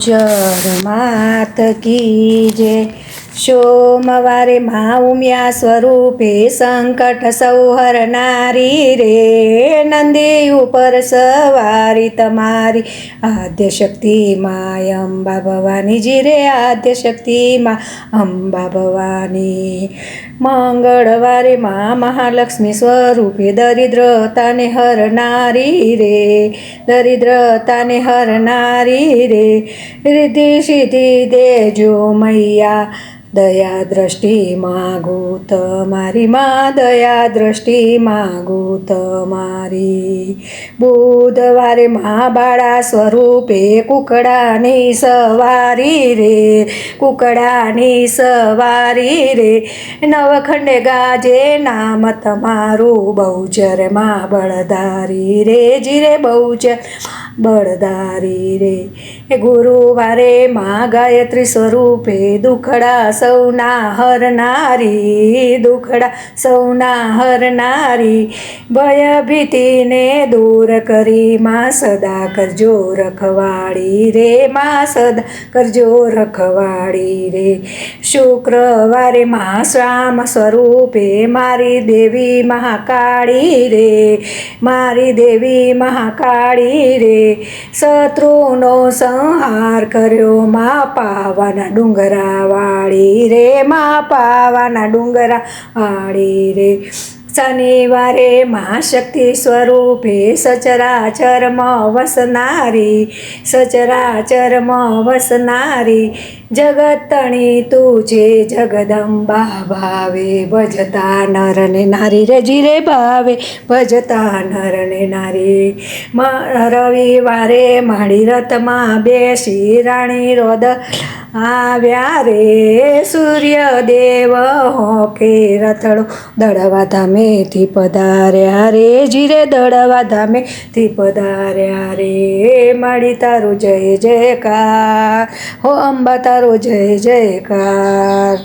જરમાત કી જે સોમવારે મા ઉમિયા સ્વરૂપે સંકટ સૌહર નારી રે નંદી ઉપર સવારી તમારી આદ્ય શક્તિ અંબા ભવાનીજી રે આદ્ય શક્તિ માં અંબા ભવાની મંગળવારે મા મહાલક્ષ્મી સ્વરૂપે દરિદ્રતાને હરનારી રે દરિદ્રતાને હરનારી રે રિદ્ધિ સિદ્ધિ દેજો મૈયા દયા દ્રષ્ટિ માગો તમારી માં દયા દ્રષ્ટિ માગો તમારી. બુધવારે મા બાળા સ્વરૂપે કુકડાની સવારી રે, કુકડાની સવારી રે. નવખંડ ગાજે નામ તમારું બહુચરમાં બળદારી રે, જીરે બહુચર બળદારી રે. ગુરુવારે મા ગાયત્રી સ્વરૂપે દુખડા સૌના હરનારી દુખડા, સૌના હરનારી ભય ભીતિને દૂર કરી માં સદા કરજો રખવાડી રે, માં સદા કરજો રખવાડી રે. શુક્રવારે મા શ્યામ સ્વરૂપે મારી દેવી મહાકાળી રે, મારી દેવી મહાકાળી રે. શત્રુનો સંહાર કર્યો મા પાવન ડુંગરા વાળી રે મા પાવાના ડુંગરા વાળી રે શનિવારે મહાશક્તિ સ્વરૂપે સચરાચરમાં વસનારી સચરાચરમાં વસનારી જગતણી તું છે જગદંબા ભાવે ભજતા નર ને નારી રે જીરે ભાવે ભજતા નર ને નારી રવિવારે માળી રથમાં બેસી રાણી રોદ આવ્યા રે સૂર્યદેવ હોકે રથડો, દળવા ધામેથી પધાર્યા રે, જીરે દળવા ધામેથી પધાર્યા રે. માળી તારો જય જયકાર, હો અંબા તારો જય જયકાર.